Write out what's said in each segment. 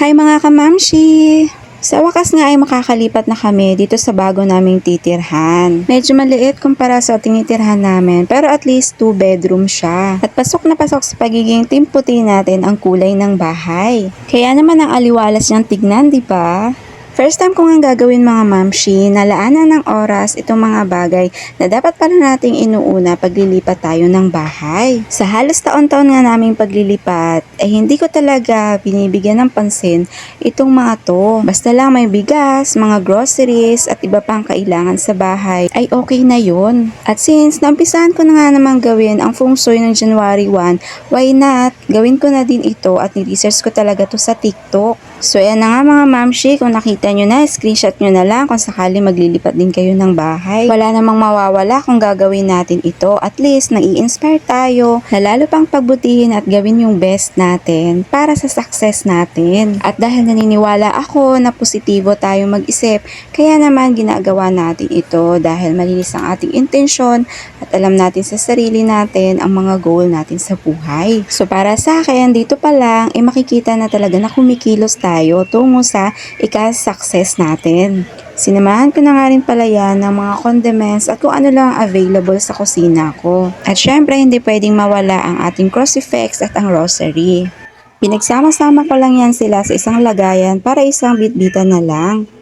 Hi mga kamamshi! Sa wakas nga ay makakalipat na kami dito sa bago naming titirhan. Medyo maliit kumpara sa tinitirhan namin pero at least 2 bedroom siya. At pasok na pasok sa pagiging timputi natin ang kulay ng bahay. Kaya naman ang aliwalas niyang tignan, di ba? First time ko nga gagawin mga mamshi, nalaanan ng oras itong mga bagay na dapat pala nating inuuna paglilipat tayo ng bahay. Sa halos taon-taon nga naming paglilipat, eh hindi ko talaga binibigyan ng pansin itong mga to. Basta lang may bigas, mga groceries at iba pang kailangan sa bahay ay okay na yun. At since naumpisahan ko na nga naman gawin ang feng shui ng January 1, why not? Gawin ko na din ito at ni-research ko talaga to sa TikTok. So ayan na nga mga mamshi, kung nakita nyo na, screenshot nyo na lang kung sakali maglilipat din kayo ng bahay. Wala namang mawawala kung gagawin natin ito. At least, nai-inspire tayo na lalo pang pagbutihin at gawin yung best natin para sa success natin. At dahil naniniwala ako na positibo tayo mag-isip, kaya naman ginagawa natin ito dahil malinis ang ating intensyon at alam natin sa sarili natin ang mga goal natin sa buhay. So para sa akin, dito pa lang, eh makikita na talaga na kumikilos tayo tungo sa ika-success natin. Sinamahan ko na nga rin pala yan ng mga condiments at kung ano lang ang available sa kusina ko. At syempre, hindi pwedeng mawala ang ating crucifix at ang rosary. Pinagsama-sama ko lang yan sila sa isang lagayan para isang bitbitan na lang.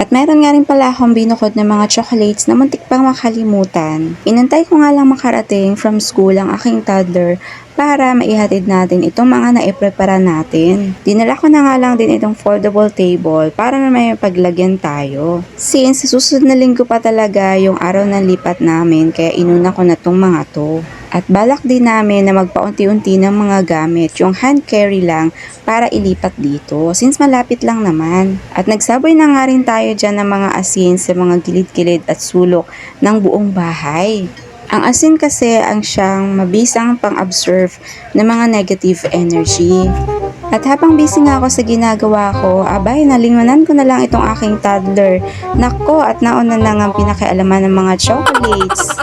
At meron nga rin pala akong binukod ng mga chocolates na muntik pang makalimutan. Inantay ko nga lang makarating from school ang aking toddler para maihatid natin itong mga naiprepara natin. Dinala ko na nga lang din itong foldable table para na may paglagyan tayo. Since susunod na linggo pa talaga yung araw ng lipat namin kaya inuna ko na tong mga to. At balak din namin na magpaunti-unti ng mga gamit, yung hand carry lang para ilipat dito since malapit lang naman. At nagsaboy na nga rin tayo dyan ng mga asin sa mga gilid-gilid at sulok ng buong bahay. Ang asin kasi ang siyang mabisang pang-observe ng mga negative energy. At habang busy nga ako sa ginagawa ko, abay, nalingunan ko na lang itong aking toddler. Nako, at nauna na nga ang pinakialaman ng mga chocolates.